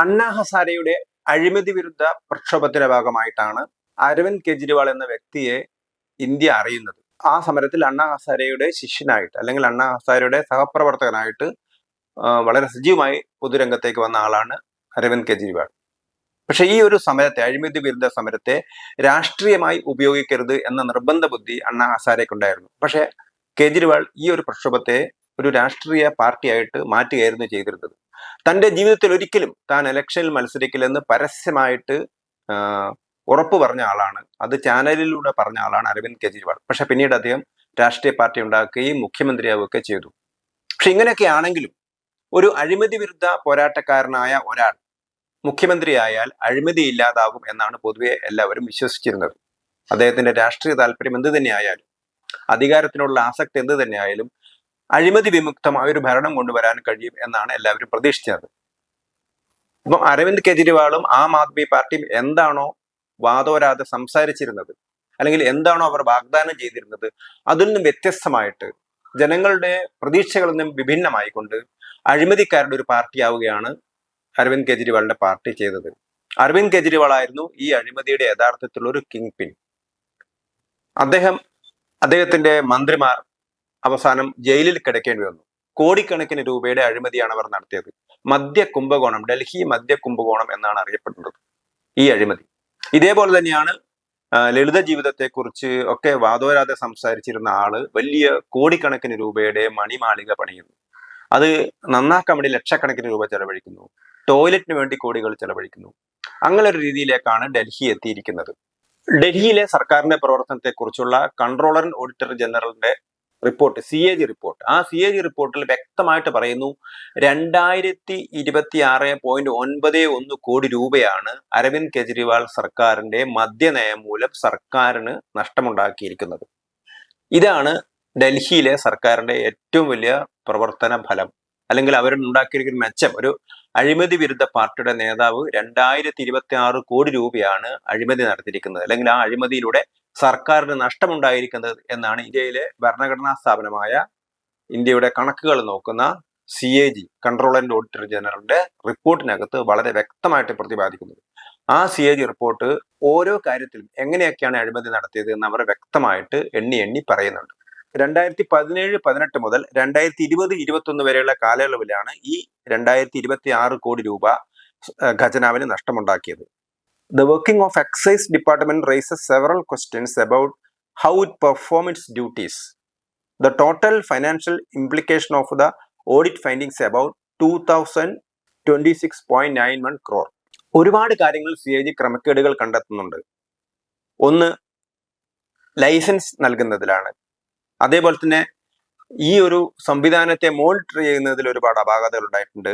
അണ്ണാ ഹസാരയുടെ അഴിമതി വിരുദ്ധ പ്രക്ഷോഭത്തിന്റെ ഭാഗമായിട്ടാണ് അരവിന്ദ് കെജ്രിവാൾ എന്ന വ്യക്തിയെ ഇന്ത്യ അറിയുന്നത്. ആ സമരത്തിൽ അണ്ണാ ഹസാരയുടെ ശിഷ്യനായിട്ട് അല്ലെങ്കിൽ അണ്ണാ ഹസാരയുടെ സഹപ്രവർത്തകനായിട്ട് വളരെ സജീവമായി പൊതുരംഗത്തേക്ക് വന്ന ആളാണ് അരവിന്ദ് കെജ്രിവാൾ. പക്ഷെ ഈ ഒരു സമരത്തെ അഴിമതി വിരുദ്ധ സമരത്തെ രാഷ്ട്രീയമായി ഉപയോഗിക്കരുത് എന്ന നിർബന്ധ ബുദ്ധി അണ്ണാ ഹസാരയ്ക്കുണ്ടായിരുന്നു. പക്ഷെ കേജ്രിവാൾ ഈ ഒരു പ്രക്ഷോഭത്തെ ഒരു രാഷ്ട്രീയ പാർട്ടിയായിട്ട് മാറ്റുകയായിരുന്നു ചെയ്തിരുന്നത്. തന്റെ ജീവിതത്തിൽ ഒരിക്കലും താൻ ഇലക്ഷനിൽ മത്സരിക്കില്ലെന്ന് പരസ്യമായിട്ട് ഉറപ്പ് പറഞ്ഞ ആളാണ്. അത് ചാനലിലൂടെ പറഞ്ഞ ആളാണ് അരവിന്ദ് കെജ്രിവാൾ. പക്ഷെ പിന്നീട് അദ്ദേഹം രാഷ്ട്രീയ പാർട്ടി ഉണ്ടാക്കുകയും മുഖ്യമന്ത്രിയാവുകയൊക്കെ ചെയ്തു. പക്ഷെ ഇങ്ങനെയൊക്കെ ആണെങ്കിലും ഒരു അഴിമതി വിരുദ്ധ പോരാട്ടക്കാരനായ ഒരാൾ മുഖ്യമന്ത്രിയായാൽ അഴിമതി ഇല്ലാതാകും എന്നാണ് പൊതുവെ എല്ലാവരും വിശ്വസിച്ചിരുന്നത്. അദ്ദേഹത്തിന്റെ രാഷ്ട്രീയ താല്പര്യം എന്ത് തന്നെയായാലും അധികാരത്തിനുള്ള ആസക്തി എന്ത് തന്നെയായാലും അഴിമതി വിമുക്തമായ ഒരു ഭരണം കൊണ്ടുവരാൻ കഴിയും എന്നാണ് എല്ലാവരും പ്രതീക്ഷിച്ചത്. ഇപ്പം അരവിന്ദ് കെജ്രിവാളും ആം ആദ്മി പാർട്ടിയും എന്താണോ വാദോരാതെ സംസാരിച്ചിരുന്നത് അല്ലെങ്കിൽ എന്താണോ അവർ വാഗ്ദാനം ചെയ്തിരുന്നത് അതിൽ നിന്നും വ്യത്യസ്തമായിട്ട് ജനങ്ങളുടെ പ്രതീക്ഷകളിൽ നിന്നും വിഭിന്നമായിക്കൊണ്ട് അഴിമതിക്കാരുടെ ഒരു പാർട്ടിയാവുകയാണ് അരവിന്ദ് കെജ്രിവാളിന്റെ പാർട്ടി ചെയ്തത്. അരവിന്ദ് കെജ്രിവാൾ ആയിരുന്നു ഈ അഴിമതിയുടെ യഥാർത്ഥത്തിലുള്ള ഒരു കിങ് പിൻ അദ്ദേഹം അദ്ദേഹത്തിന്റെ മന്ത്രിമാർ അവസാനം ജയിലിൽ കിടക്കേണ്ടി വന്നു. കോടിക്കണക്കിന് രൂപയുടെ അഴിമതിയാണ് അവർ നടത്തിയത്. മധ്യ കുംഭകോണം ഡൽഹി മധ്യ കുംഭകോണം എന്നാണ് അറിയപ്പെടുന്നത് ഈ അഴിമതി. ഇതേപോലെ തന്നെയാണ് ലളിത ജീവിതത്തെക്കുറിച്ച് ഒക്കെ വാദോരാതെ സംസാരിച്ചിരുന്ന ആൾ വലിയ കോടിക്കണക്കിന് രൂപയുടെ മണിമാളിക പണിയുന്നു. അത് നന്നാക്കാൻ വേണ്ടി ലക്ഷക്കണക്കിന് രൂപ ചെലവഴിക്കുന്നു. ടോയ്ലറ്റിന് വേണ്ടി കോടികൾ ചെലവഴിക്കുന്നു. അങ്ങനെ ഒരു രീതിയിലേക്കാണ് ഡൽഹി എത്തിയിരിക്കുന്നത്. ഡൽഹിയിലെ സർക്കാരിന്റെ പ്രവർത്തനത്തെക്കുറിച്ചുള്ള കൺട്രോളർ ഓഡിറ്റർ ജനറലിന്റെ report C A G report ആ സി എ ജി റിപ്പോർട്ടിൽ വ്യക്തമായിട്ട് പറയുന്നു രണ്ടായിരത്തി ഇരുപത്തി ആറ് പോയിന്റ് ഒൻപത് ഒന്ന് കോടി രൂപയാണ് അരവിന്ദ് കെജ്രിവാൾ സർക്കാരിന്റെ മദ്യനയം മൂലം സർക്കാരിന് നഷ്ടമുണ്ടാക്കിയിരിക്കുന്നത്. ഇതാണ് ഡൽഹിയിലെ സർക്കാരിന്റെ ഏറ്റവും വലിയ പ്രവർത്തന ഫലം. അല്ലെങ്കിൽ അവരുണ്ടാക്കിയിരിക്കുന്ന മെച്ചം. ഒരു അഴിമതി വിരുദ്ധ പാർട്ടിയുടെ നേതാവ് രണ്ടായിരത്തി ഇരുപത്തി ആറ് കോടി രൂപയാണ് അഴിമതി നടത്തിയിരിക്കുന്നത്. അല്ലെങ്കിൽ ആ അഴിമതിയിലൂടെ സർക്കാരിന് നഷ്ടമുണ്ടായിരിക്കുന്നത് എന്നാണ് ഇന്ത്യയിലെ ഭരണഘടനാ സ്ഥാപനമായ ഇന്ത്യയുടെ കണക്കുകൾ നോക്കുന്ന C A G control and auditor ജനറലിന്റെ റിപ്പോർട്ടിനകത്ത് വളരെ വ്യക്തമായിട്ട് പ്രതിപാദിക്കുന്നത്. ആ സി എ ജി റിപ്പോർട്ട് ഓരോ കാര്യത്തിലും എങ്ങനെയൊക്കെയാണ് അഴിമതി നടത്തിയത് എന്ന് അവർ വ്യക്തമായിട്ട് എണ്ണി എണ്ണി പറയുന്നുണ്ട്. രണ്ടായിരത്തി പതിനേഴ് പതിനെട്ട് മുതൽ രണ്ടായിരത്തി ഇരുപത് ഇരുപത്തി ഒന്ന് വരെയുള്ള കാലയളവിലാണ് ഈ രണ്ടായിരത്തി ഇരുപത്തി ആറ് കോടി രൂപ ഖജനാവിന് നഷ്ടമുണ്ടാക്കിയത്. The working of excise department raises several questions about how it performs its duties. The total financial implication of the audit findings about two crore ഒരുപാട് കാര്യങ്ങൾ സി ഐ ജി ക്രമക്കേടുകൾ കണ്ടെത്തുന്നുണ്ട് ഒന്ന് ലൈസൻസ് നൽകുന്നതിലാണ് അതേപോലെ തന്നെ ഈ ഒരു സംവിധാനത്തെ മോണിറ്റർ ചെയ്യുന്നതിൽ ഒരുപാട് അപാകതകൾ ഉണ്ടായിട്ടുണ്ട്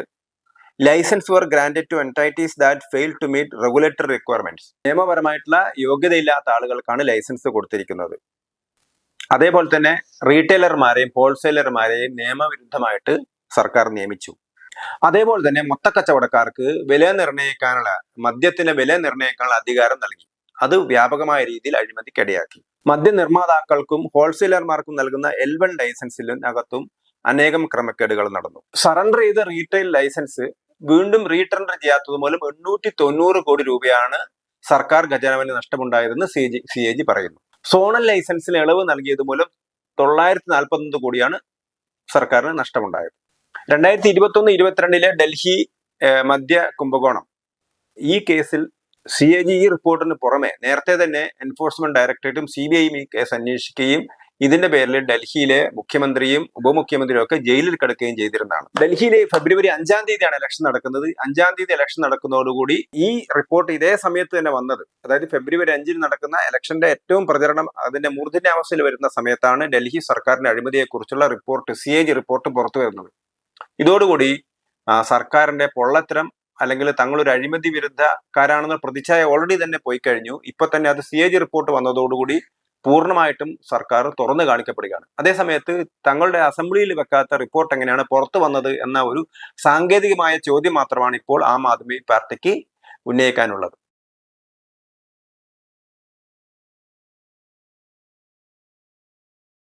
licenses were granted to entities that fail to meet regulatory requirements നിയമപരമായിട്ടുള്ള യോഗ്യതയില്ലാത്ത ആളുകൾക്കാണ് ലൈസൻസ് കൊടുത്തിരിക്കുന്നത്. അതേപോലെ തന്നെ റീറ്റെയിലർമാരെയും ഹോൾസെയിലർമാരെയും നിയമവിരുദ്ധമായിട്ട് സർക്കാർ നിയമിച്ചു. അതേപോലെ തന്നെ മൊത്തക്കച്ചവടക്കാർക്ക് വില നിർണയിക്കാനുള്ള മദ്യത്തിന് വില നിർണയിക്കാനുള്ള അധികാരം നൽകി. അത് വ്യാപകമായ രീതിയിൽ അഴിമതിക്കിടയാക്കി. മദ്യ നിർമ്മാതാക്കൾക്കും ഹോൾസെയിലർമാർക്കും നൽകുന്ന എൽ വൺ അകത്തും അനേകം ക്രമക്കേടുകൾ നടന്നു. സറണ്ടർ ചെയ്ത റീറ്റെയിൽ ലൈസൻസ് വീണ്ടും റീടെൻഡർ ചെയ്യാത്തത് മൂലം എണ്ണൂറ്റി തൊണ്ണൂറ് കോടി രൂപയാണ് സർക്കാർ ഖജനാവിന് നഷ്ടമുണ്ടായതെന്ന് C G C A G പറയുന്നു. സോണൽ ലൈസൻസിന് ഇളവ് നൽകിയത് മൂലം തൊള്ളായിരത്തി നാൽപ്പത്തൊന്ന് കോടിയാണ് സർക്കാരിന് നഷ്ടമുണ്ടായത്. രണ്ടായിരത്തി ഇരുപത്തൊന്ന് ഇരുപത്തിരണ്ടിലെ ഡൽഹി മധ്യ കുംഭകോണം. ഈ കേസിൽ സി എ ജി ഈ റിപ്പോർട്ടിന് പുറമെ നേരത്തെ തന്നെ എൻഫോഴ്സ്മെന്റ് ഡയറക്ടറേറ്റും സി ബി ഐയും ഈ കേസ് അന്വേഷിക്കുകയും ഇതിന്റെ പേരിൽ ഡൽഹിയിലെ മുഖ്യമന്ത്രിയും ഉപമുഖ്യമന്ത്രിയും ഒക്കെ ജയിലിൽ കിടക്കുകയും ചെയ്തിരുന്നതാണ്. ഡൽഹിയിലെ ഫെബ്രുവരി അഞ്ചാം തീയതിയാണ് ഇലക്ഷൻ നടക്കുന്നത്. അഞ്ചാം തീയതി ഇലക്ഷൻ നടക്കുന്നതോടുകൂടി ഈ റിപ്പോർട്ട് ഇതേ സമയത്ത് തന്നെ വന്നത്. അതായത് ഫെബ്രുവരി അഞ്ചിന് നടക്കുന്ന ഇലക്ഷന്റെ ഏറ്റവും പ്രചരണം അതിന്റെ മൂർധന്യാവസ്ഥയിൽ വരുന്ന സമയത്താണ് ഡൽഹി സർക്കാരിന്റെ അഴിമതിയെക്കുറിച്ചുള്ള report C A G report പുറത്തു വരുന്നത്. ഇതോടുകൂടി സർക്കാരിന്റെ പൊള്ളത്തരം അല്ലെങ്കിൽ തങ്ങളൊരു അഴിമതി വിരുദ്ധക്കാരാണെന്ന പ്രതിച്ഛായ ഓൾറെഡി തന്നെ പോയി കഴിഞ്ഞു. ഇപ്പൊ തന്നെ അത് സി എ ജി റിപ്പോർട്ട് വന്നതോടുകൂടി പൂർണമായിട്ടും സർക്കാർ തുറന്നു കാണിക്കപ്പെടുകയാണ്. അതേസമയത്ത് തങ്ങളുടെ അസംബ്ലിയിൽ വെക്കാത്ത റിപ്പോർട്ട് എങ്ങനെയാണ് പുറത്തു വന്നത് എന്ന ഒരു സാങ്കേതികമായ ചോദ്യം മാത്രമാണ് ഇപ്പോൾ ആം ആദ്മി പാർട്ടിക്ക് ഉന്നയിക്കാനുള്ളത്.